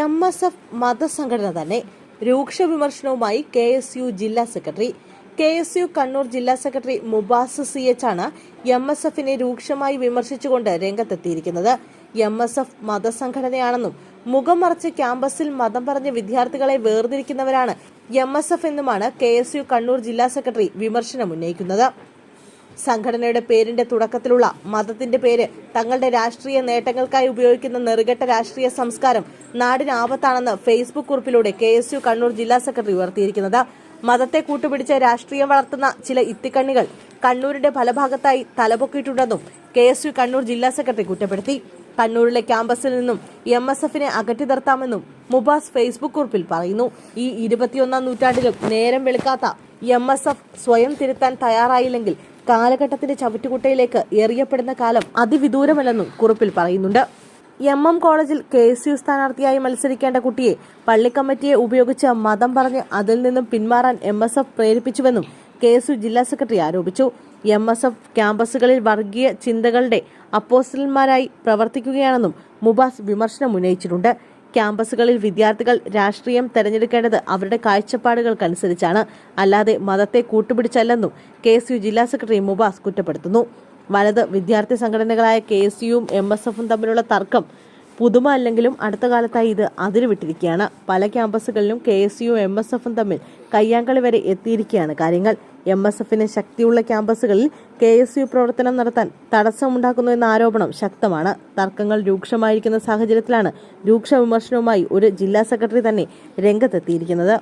M S F മതസംഘടന തന്നെ രൂക്ഷ വിമർശനവുമായി കെ എസ് യു ജില്ലാ secretary K S U Kannur ജില്ലാ സെക്രട്ടറി മുബാസ് സി എച്ച് ആണ് എം എസ് എഫിനെ രൂക്ഷമായി വിമർശിച്ചുകൊണ്ട് രംഗത്തെത്തിയിരിക്കുന്നത്. എം എസ് എഫ് മതസംഘടനയാണെന്നും മുഖം മറച്ച് ക്യാമ്പസിൽ മതം പറഞ്ഞ വിദ്യാർത്ഥികളെ വേർതിരിക്കുന്നവരാണ് എം എസ് എഫ് എന്നുമാണ് കെ എസ് യു കണ്ണൂർ ജില്ലാ സെക്രട്ടറി വിമർശനം ഉന്നയിക്കുന്നത് സംഘടനയുടെ പേരിന്റെ തുടക്കത്തിലുള്ള മതത്തിന്റെ പേര് തങ്ങളുടെ രാഷ്ട്രീയ നേട്ടങ്ങൾക്കായി ഉപയോഗിക്കുന്ന നെറുകെട്ട രാഷ്ട്രീയ സംസ്കാരം നാടിന് ആപത്താണെന്ന് ഫേസ്ബുക്ക് കുറിപ്പിലൂടെ കെ എസ് യു കണ്ണൂർ ജില്ലാ സെക്രട്ടറി ഉയർത്തിയിരിക്കുന്നത്. മതത്തെ കൂട്ടുപിടിച്ച് രാഷ്ട്രീയം വളർത്തുന്ന ചില ഇത്തിക്കണ്ണികൾ കണ്ണൂരിന്റെ ഫലഭാഗത്തായി തലപൊക്കിയിട്ടുണ്ടെന്നും കെ എസ് യു കണ്ണൂർ ജില്ലാ സെക്രട്ടറി കുറ്റപ്പെടുത്തി. കണ്ണൂരിലെ ക്യാമ്പസിൽ നിന്നും എം എസ് എഫിനെ അകറ്റി നിർത്താമെന്നും മുബാസ് ഫേസ്ബുക്ക് കുറിപ്പിൽ പറയുന്നു. ഈ ഇരുപത്തിയൊന്നാം നൂറ്റാണ്ടിലും നേരം വെളുക്കാത്ത എം എസ് എഫ് സ്വയം തിരുത്താൻ തയ്യാറായില്ലെങ്കിൽ കാലഘട്ടത്തിന്റെ ചവിറ്റുകുട്ടയിലേക്ക് എറിയപ്പെടുന്ന കാലം അതിവിദൂരമല്ലെന്നും കുറിപ്പിൽ പറയുന്നുണ്ട്. എം എം കോളേജിൽ കെ എസ് യു സ്ഥാനാർത്ഥിയായി മത്സരിക്കേണ്ട കുട്ടിയെ പള്ളിക്കമ്മിറ്റിയെ ഉപയോഗിച്ച് മതം പറഞ്ഞ് അതിൽ നിന്നും പിന്മാറാൻ എം എസ് എഫ് പ്രേരിപ്പിച്ചുവെന്നും കെ എസ് യു ജില്ലാ സെക്രട്ടറി ആരോപിച്ചു. എം എസ് എഫ് ക്യാമ്പസുകളിൽ വർഗീയ ചിന്തകളുടെ അപ്പോസ്റ്റലന്മാരായി പ്രവർത്തിക്കുകയാണെന്നും മുബാസ് വിമർശനം ഉന്നയിച്ചിട്ടുണ്ട്. ക്യാമ്പസുകളിൽ വിദ്യാർത്ഥികൾ രാഷ്ട്രീയം തെരഞ്ഞെടുക്കേണ്ടത് അവരുടെ കാഴ്ചപ്പാടുകൾക്കനുസരിച്ചാണ്. അല്ലാതെ മതത്തെ കൂട്ടുപിടിച്ചല്ലെന്നും കെ എസ് യു ജില്ലാ സെക്രട്ടറി മുബാസ് കുറ്റപ്പെടുത്തുന്നു. വലത് വിദ്യാർത്ഥി സംഘടനകളായ കെ എസ് യുവും എം എസ് എഫും തമ്മിലുള്ള തർക്കം പുതുമ അല്ലെങ്കിലും അടുത്ത കാലത്തായി ഇത് അതിരുവിട്ടിരിക്കുകയാണ്. പല ക്യാമ്പസുകളിലും K S U M S എഫും തമ്മിൽ കയ്യാങ്കളി വരെ എത്തിയിരിക്കുകയാണ് കാര്യങ്ങൾ. എം എസ് എഫിന് ശക്തിയുള്ള ക്യാമ്പസുകളിൽ കെ എസ് യു പ്രവർത്തനം നടത്താൻ തടസ്സമുണ്ടാക്കുന്നു എന്ന ആരോപണം ശക്തമാണ്. തർക്കങ്ങൾ രൂക്ഷമായിരിക്കുന്ന സാഹചര്യത്തിലാണ് രൂക്ഷ വിമർശനവുമായി ഒരു ജില്ലാ സെക്രട്ടറി തന്നെ രംഗത്തെത്തിയിരിക്കുന്നത്.